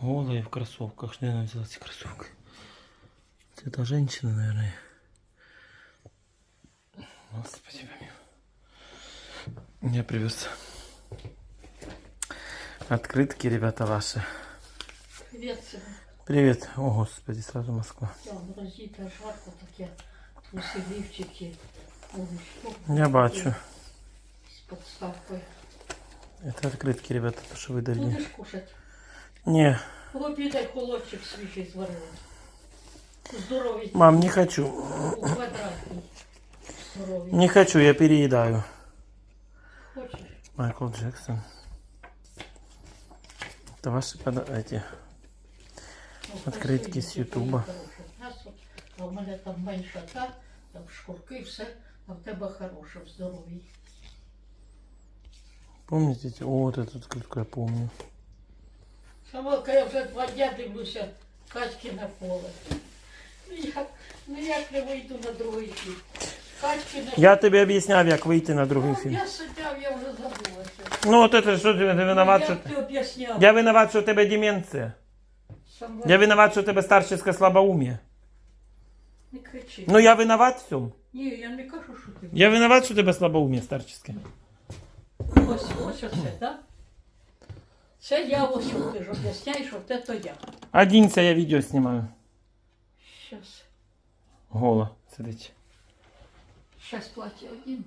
Голая в кроссовках. Где она взяла эти кроссовки? Это та женщина, наверное. Господи, помилуй. Я привез открытки, ребята, ваши. Привет, сина. Привет. О, господи, сразу Москва. Я в Розі та жарко таке. Усі лівчики. Ой, що Я бачу. З подставкою. Это открытки, ребята, то, что выдали. Будеш кушати? Не, Хлопітай холодчик свіжий зварила. Здоровий. мам, не хочу. У квадратний. Здоровий. Не хочу, я переедаю. Хочеш? Майкл Джексон. Это ваши пода- эти. Ну, Откритки спасибо, з тобі Ютуба. хороше м'ясо. А в мене там менша та, там шкурки, все, а в тебе хороше, здоровий. Помните эти? О, вот эту открытку я помню. Самолка, я вже два дня дивлюся качки на поле. Ну як, ну як не вийду на другий фільм? Качки на Я тебе объяснял, как выйти на другой Ну, фильм. Я сидяв, я вже забулася. Ну вот это что ты, ты виноват, Ну, что... як ти об'ясняв? Я виноват, что у тебя деменция. Самвел, Я виноват, что у тебя старческое слабоумие. Не кричи. Ну я виноват в всем. Ні, я не кажу, що ти. Я виноват, что у тебя слабоумие старческое. Ось, ось оце, так? Це я ось ти ж об'ясняєш, що це то я. Оденься, я видео снимаю. Щас, Голо, смотрите. щас платі один.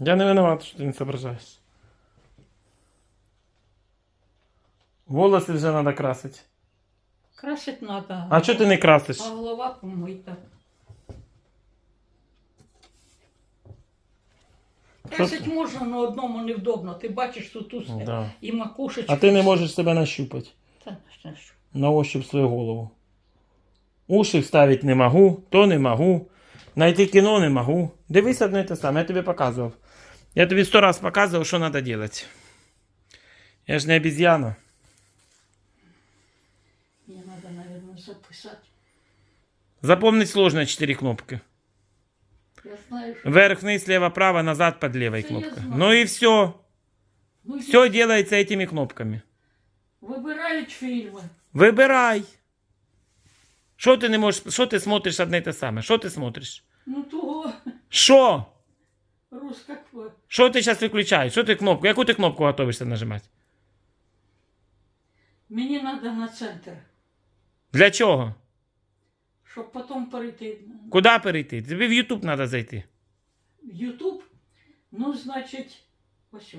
Я не виноват, что ты не соображаешь. Волосы вже надо красить. Красить треба. А что ты не красишь? А голова помита. Красить можна, але одному невдобно. Ти бачиш тут усе. Да. І макушечку. А ты не можешь себя нащупать. Та. На ощупь свою голову. Уши вставить не могу, то не могу. Найти кино не могу. Дивись одне те саме, я тобі показував. Я тобі сто раз показував, що треба робити. Я ж не обезьяна. Мені треба, мабуть, записати. Запомнить сложно 4 кнопки. Я знаю. Вверх, вниз, слева, право, назад под левой я кнопкой. знаю. Ну и все. Ну, Все делается этими кнопками. Вибирають фільми. Вибирай. Що ти не можеш, що ти смотриш одне й те саме? Що ти смотриш? Ну, того Що? ква- Що ти зараз виключаєш? Що ти кнопку? Яку ти кнопку готовишся нажимати? Мені треба на центр, Для чого? Щоб потім перейти Куди перейти? Тобі в YouTube треба зайти. в Ютуб. Ну, значить, ось. о.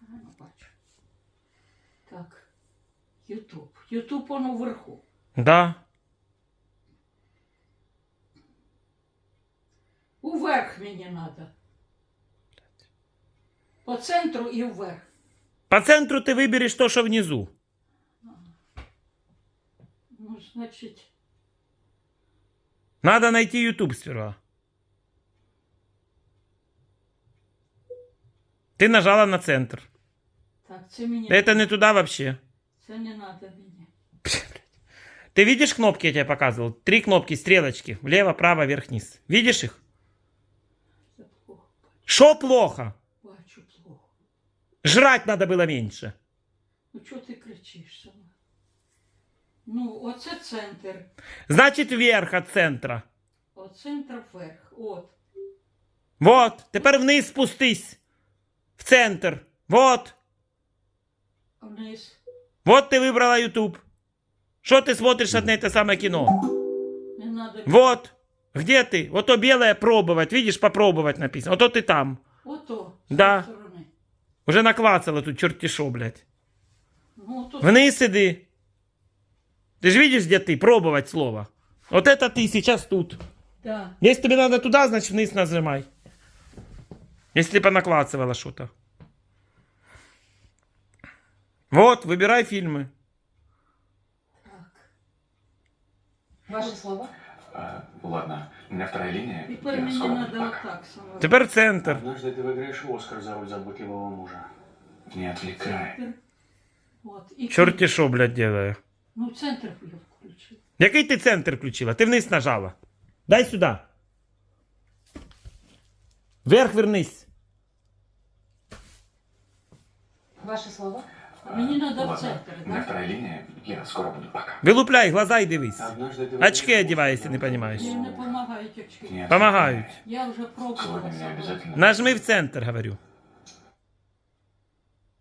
А, бачу. Так. Ютуб. Ютуб воно вверху. Да. Уверх мені треба. По центру і вверх. По центру ти вибереш то, що внизу. Значить, Надо найти YouTube сперва. Ти нажала на центр. так, це мені. Это не туда вообще. Це не треба мені. Ты видишь кнопки, я тебе показывал? Три кнопки, стрелочки. Влево, право, вверх, вниз. Видишь их? Что плохо? Бачу плохо. Жрать надо было меньше. Ну, чого ти кричиш сама? Ну, оце центр. Значит, вверх от центра. От центр вверх. От. Вот. Тепер вниз спустись. В центр. Вот. Вниз. Вот ты выбрала YouTube. Что ты смотришь одно и то самое кино? Не надо. Вот. Где ты? Вот то белое пробовать. Видишь, попробовать написано. Вот то ты там. Ото. з Да. цієї сторони. Уже наклацала тут черти шо, блядь. Ну, тут. Вниз иди. Ты же видишь, где ты? Пробовать слово. Вот это ты сейчас тут. Да. Если тебе надо туда, значит вниз нажимай. Если понаклацывала что-то. Вот, выбирай фильмы. Так. Ваші слова? А, ладно, у меня вторая линия. Тепер Я мені свободен. треба Пока. отак саме. Теперь центр. Однажды ты выиграешь Оскар за роль заботливого мужа. Не отвлекай. Центр. От. І Черти шо, блядь, делаю. Ну, центр я включив. Який ти центр включила? Ти вниз нажала. Дай сюди. Вверх вернись. Ваши слова? А, Мне надо в ладно. центр, У меня да? вторая линия. Я скоро буду. Пока. Вилупляй глаза і дивись. Однажды ты Очки выиграешь одевай, Оскар, если не понимаешь. Мне не помогают очки. Не Помогают. Я уже Сегодня пробовала. мне обязательно... Нажми в центр, говорю.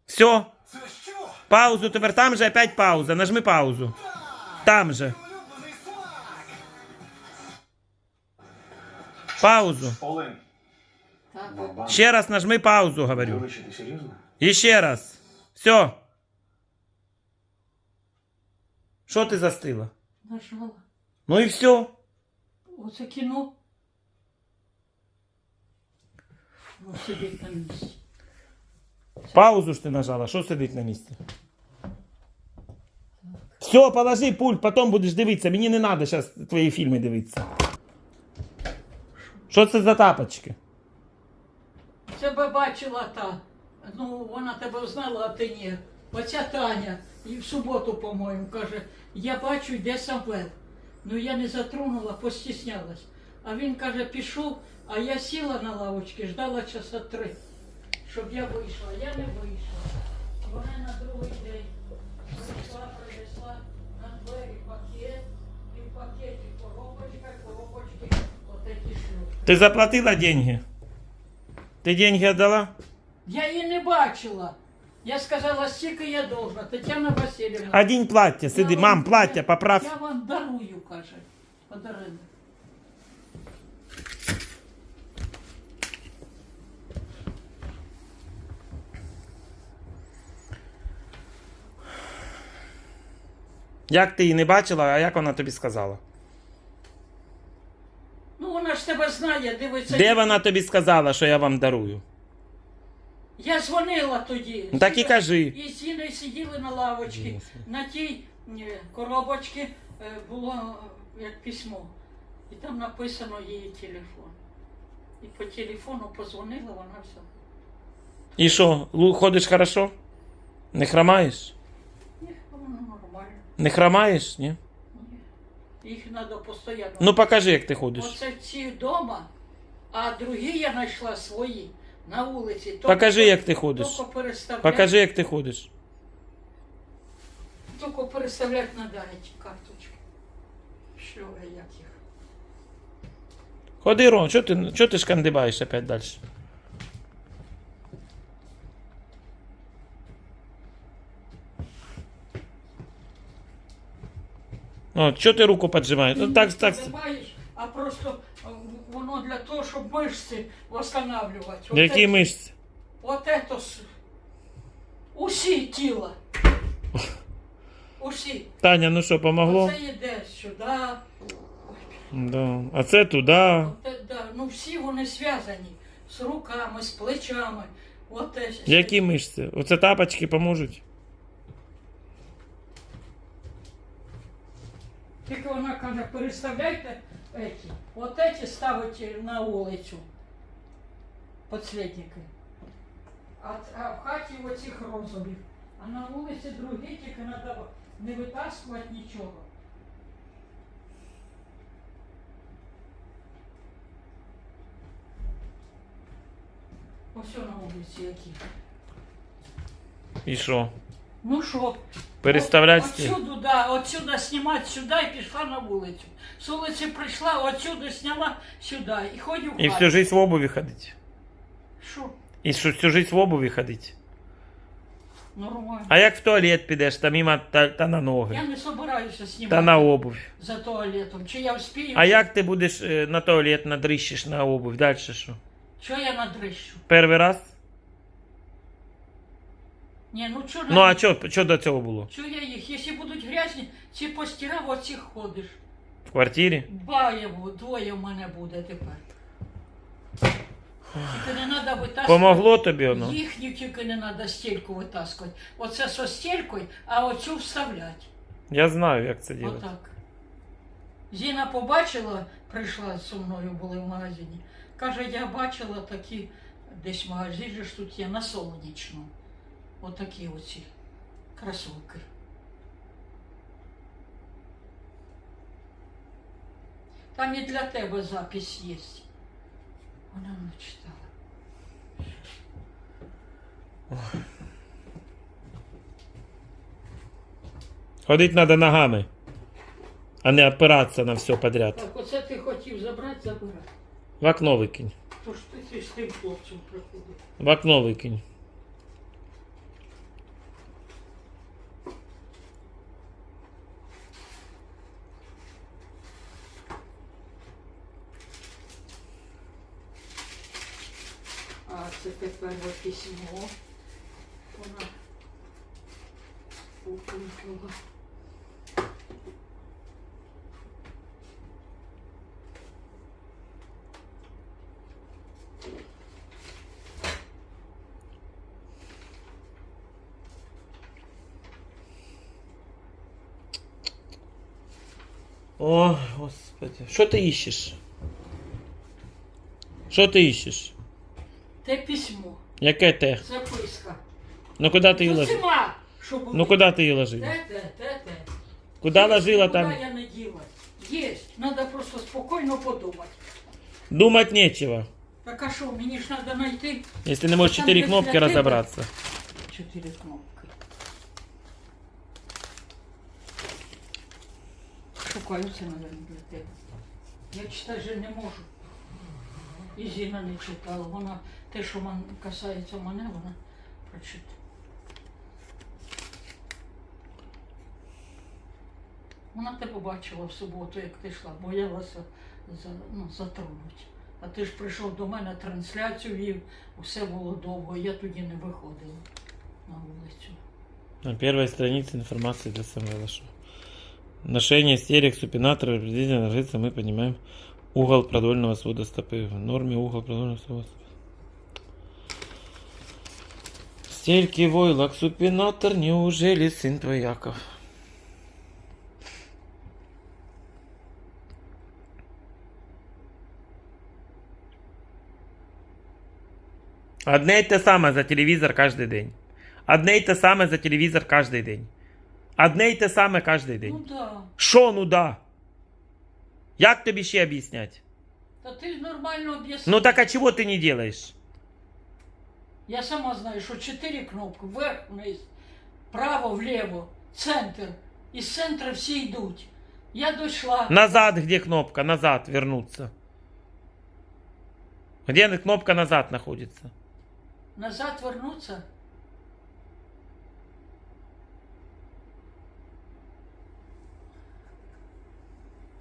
Все. Паузу тепер там же опять пауза. Нажми паузу. Там же. Паузу. Ще раз нажми паузу, говорю. Еще раз. Все. Що ти застила? нажала. Ну і все. Оце кіно. Ну, сидить на місці. Паузу ж ти нажала, що сидить на місці? Все, положи пульт, потім будеш дивитися. Мені не треба зараз твої фільми дивитися. Що це за тапочки? Тебе бачила та. Ну, вона тебе знала, а ти ні. Оця Таня, і в суботу, по-моєму, каже, я бачу, йде Самвел. Ну я не затронула, постіснялась. А він каже, пішов, а я сіла на лавочці, ждала часа три, щоб я вийшла. Я не вийшла. Вона на другий день прийшла, Ти заплатила деньги? Ти деньги віддала? Я її не бачила. Я сказала, скільки я должна. Тетяна Васильівна. Одінь плаття, сиди, я мам, плаття, Я вам дарую, каже. Подарунок. Як ти її не бачила, а як вона тобі сказала? Ну вона знає, дивиться. Де вона тобі сказала, що я вам дарую? Я дзвонила тоді. Ну, так і кажи. І Іною сиділи на лавочці. На тій е, коробочці е, було е, як письмо. І там написано її телефон. І по телефону позвонила, вона все. І що, Лу- ходиш хорошо? Не хромаєш? Ні, воно нормально. Не хромаєш, ні? Їх треба постійно. Ну покажи, як ти ходиш. Оце ці вдома, а другі я знайшла свої на вулиці. Тільки- Покажи, як ти ходиш. Покажи, як ти ходиш. тільки переставляти треба ці карточки. Що як їх? Ходи, Ром, чого ти, чого ти шкандибаєш опять далі? О, чого ти руку поджимаєш? Ну так, так. Забиваєш, а просто е, воно для того, щоб мишці восстанавливати. От Які це- мишці? От це с- усі тіла. Усі. Таня, ну що, помогло? Оце йде сюди. Да. А це туди. Да, ну всі вони зв'язані з руками, з плечами. От, Які мишці? Оце тапочки поможуть. Тільки вона каже, переставляйте еті. От еті ставите на вулицю. Подслідники. А, а в хаті оцих розових. А на вулиці другі тільки треба не витаскувати нічого. Ось на вулиці які. І що? Ну що? Переставлять стіл? отсюда, да, отсюда знімати сюди і пішла на вулицю. З вулиці прийшла, отсюда зняла сюди і ходю в І хату. всю жизнь в обуві ходить. Що? І що всю жизнь в обуві ходить. Нормально. А як в туалет підеш, та мимо та, та на Я ноги, не собираюся знімати та на обувь. за туалетом. Чи я вспію? А як ти будеш е, на туалет надрищиш на обувь? Далі що? Що я надрищу? Перший раз? Ні, ну що Ну а що, що до цього було? Що я їх? Якщо будуть грязні, ці постирав, оці ходиш. В квартирі? Баєво, двоє в мене буде тепер. Тільки не треба витаскувати. Помогло тобі воно? Їхню тільки не треба стільку витаскувати. Оце со стількою, а оцю вставляти. Я знаю, як це робити. Отак. Зіна побачила, прийшла зі мною, були в магазині. Каже, я бачила такі, десь магазин же ж тут є на сонячну. Отакі оці кросовки. Там і для тебе запись є. Вона не читала. Ходить надо ногами, а не опираться на все подряд. Так, оце ти хотів забрати, забирай. В окно викинь. Тож ти з тим хлопцем приходив. В окно викинь. Це тепер письмо. Вона упункнула. О, господи. Що ти іщеш? Що ти іщеш? Те письмо, Яке те? записка. Ну куди ти її Ну, ложив? цима, що було. Ну куди ти її ложив? Те, те, те, те. Куди ложила Куда там? я не діла? Єсть. Надо просто спокійно подумати. Думать нечего. Так а що, мені ж треба знайти Если не можешь Там четыре без кнопки для тебя. разобраться. чотири кнопки. Шукаю це, мабуть, для тебе. Я читати же не можу. І Зіна не читала. Вона те, що ман, касається мене, вона прочитала. Вона тебе бачила в суботу, як ти йшла, боялася за, ну, затронути. А ти ж прийшов до мене трансляцію вів, усе було довго, я тоді не виходила на вулицю. На первой странице информации для Самвела Шоу. Ношение стерек, супинатора, приблизительно ложится, мы угол продольного свода стопы. В норме угол продольного свода стопы. Стельки, войлок, супинатор, неужели сын твой Яков? Одне й те саме за телевізор кожен день. Одне й те саме за телевізор кожен день. Одне й те саме кожен Ну день. так. Що ну да? Як тобі ще об'яснять? Та ти ж нормально об'яснив. Ну так а чого ти не делаешь? Я сама знаю, що чотири кнопки, вверх, вниз, право, вліво, центр. І з центру всі йдуть. Я дійшла. Назад где кнопка? Назад вернуться. Где кнопка назад находится? Назад вернуться.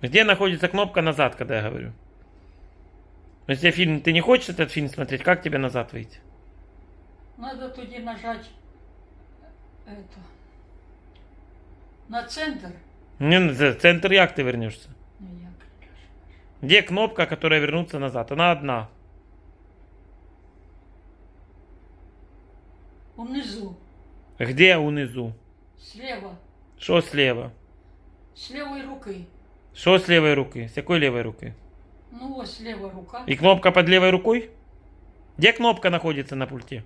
Где находится кнопка назад, когда я говорю? Если фильм, ты не хочешь этот фильм смотреть, как тебе назад выйти? Надо тоді нажати это, на центр. Не, ну, за центр як ты вернешься? Ну як? Где кнопка, которая вернуться назад? Она одна. Унизу, Где унизу? слева, Что слева? з лівої руки. Что с левой руки? С какой левой руки? Ну ось ліва рука. И кнопка под левой рукой? Где кнопка находится на пульте?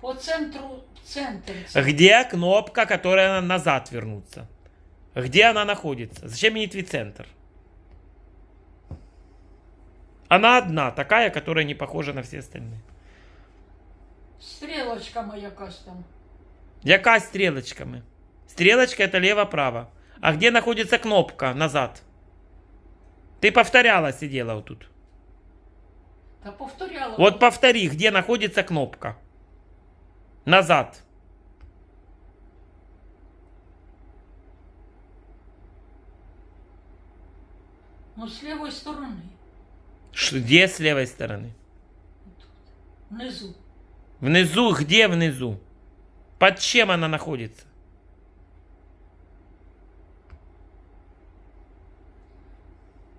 По центру, центр. це. Где кнопка, которая назад вернуться? Где она находится? Зачем мне центр? Она одна, такая, которая не похожа на все остальные. Стрілочками якась там. Яка стрелочками? Стрелочка это лево-право. А где находится кнопка назад? Ты повторяла, сидела вот тут. Та повторяла. Вот повтори, где находится кнопка. Назад. Ну, з лівої сторони. Ш- Где с левой стороны? Внизу. Внизу, где внизу? Под чем она находится?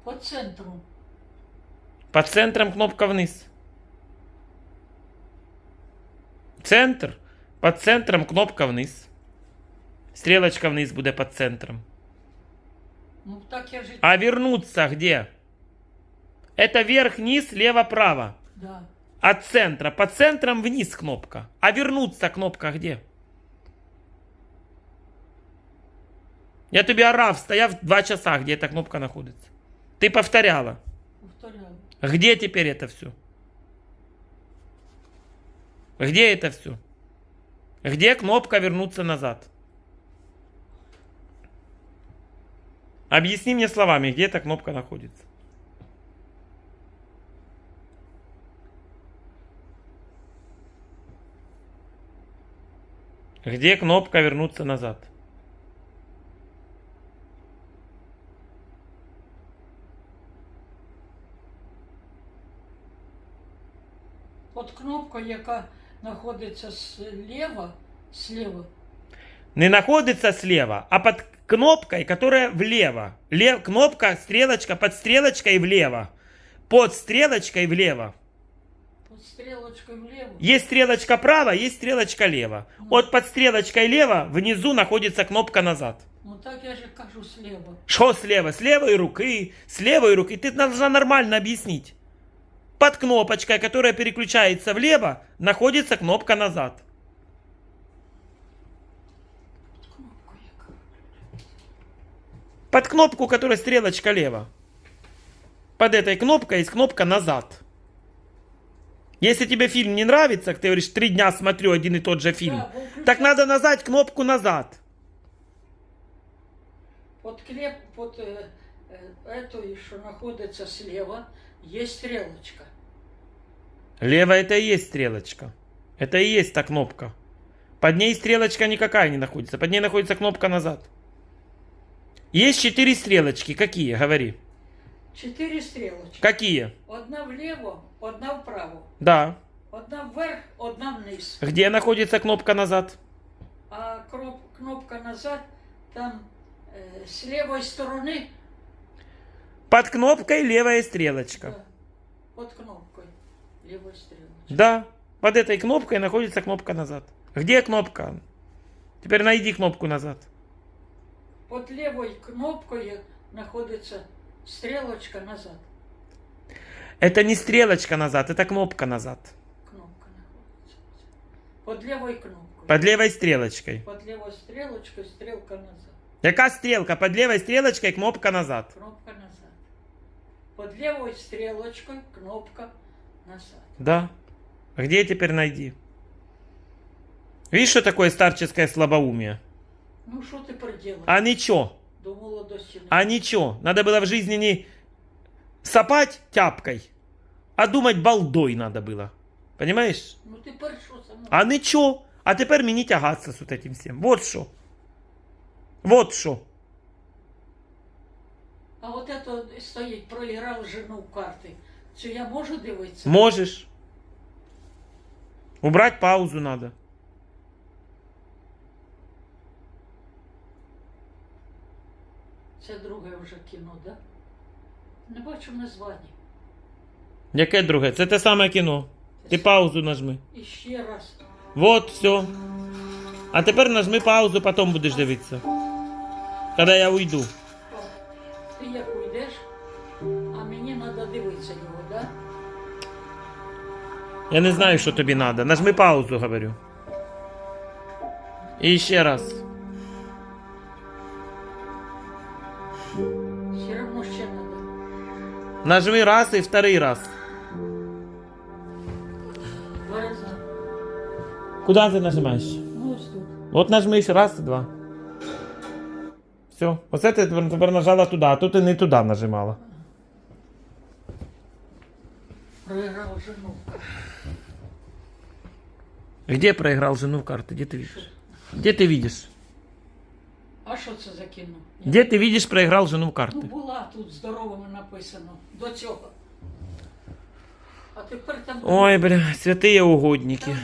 По центру. Под центром кнопка вниз. Центр. Под центром кнопка вниз. Стрелочка вниз буде под центром. Ну, так я же... А вернуться где? Это вверх, низ, лево, право. Да. От центра. Под центром вниз кнопка. А вернуться кнопка где? Я тебе орав, стояв два часа, где эта кнопка находится. Ты повторяла. Повторяла. Где теперь это все? Где это все? Где кнопка вернуться назад? Объясни мне словами, где эта кнопка находится. Где кнопка вернуться назад? кнопка, яка знаходиться зліва, слева, Не находится слева, а под кнопкой, которая влево. Лев, кнопка, стрелочка под стрелочкой влево. Под стрелочкой влево. от стрілочкою вліво. Есть стрелочка право, есть стрелочка лево. От под стрелочкой лево внизу находится кнопка назад. Ну так я же кажу слева. Что слева? С левой руки. С левой руки. Ты должна нормально объяснить. Под кнопочкой, которая переключается влево, находится кнопка назад. Под кнопку, которая стрелочка лево. Под этой кнопкой есть кнопка назад. Если тебе фильм не нравится, ты говоришь, три дня смотрю один и тот же фильм, Да, так надо нажать кнопку назад. Под клеп, под э, э, этой, що знаходиться слева, є стрілочка. Лево это и есть стрелочка. Это и есть та кнопка. Под ней стрелочка никакая не находится. Под ней находится кнопка назад. Есть четыре стрелочки. Какие? Говори. Чотири стрілочки. Какие? Одна вліво, одна вправо. Да. Одна вверх, одна вниз. Где находится кнопка назад? А кроп, кнопка назад, там е, з лівої сторони, Под кнопкой левая стрелочка. да, під кнопкою, лівої стрілочки. Да. Под этой кнопкой находится кнопка назад. Где кнопка? Теперь найди кнопку назад. Під лівою кнопкою знаходиться стрілочка назад. Это не стрелочка назад, это кнопка назад. Кнопка знаходиться. Під лівою кнопкою. Под левой стрелочкой. Під лівою стрілочкою стрілка назад. Яка стрелка? Под левой стрелочкой кнопка назад. Кнопка назад. Під лівою стрілочкою кнопка назад. Да. А где теперь найди? Видишь, что такое старческое слабоумие? Ну що тепер робити? А ничего. До молодості не. А ничего. Надо было в жизни не сапать тяпкой, а думать балдой надо было. Понимаешь? Ну тепер що со мною? А ничего. А теперь мені тягаться с вот этим всем. Вот что. Вот что. А от это стоїть, проіграв жену в карти. Це я можу дивитися? Можешь. Убрать паузу надо. Це друге вже кіно, да? Не бачу названня. Яке друге? Це те саме кіно. Ти паузу нажми. І ще раз. Вот, все. А тепер нажми паузу, потом будеш дивитися. Когда я уйду. Я не знаю, що тобі надо. Нажми паузу, говорю. І ще раз. Треба. Нажми раз і второй раз. Куда ти нажимаєш? Ну. От нажми ще раз і два. Все. Оце ти тепер нажала туди, а тут ти не туди нажимала. Проіграв жену. Где проиграл жену в карты? Где ты видишь? Где ты видишь? А що це за кіно? Где ты видишь проиграл жену в Ну карты? була тут здоровими написано. До цього. А тепер там, Ой, бля, святые угодники. там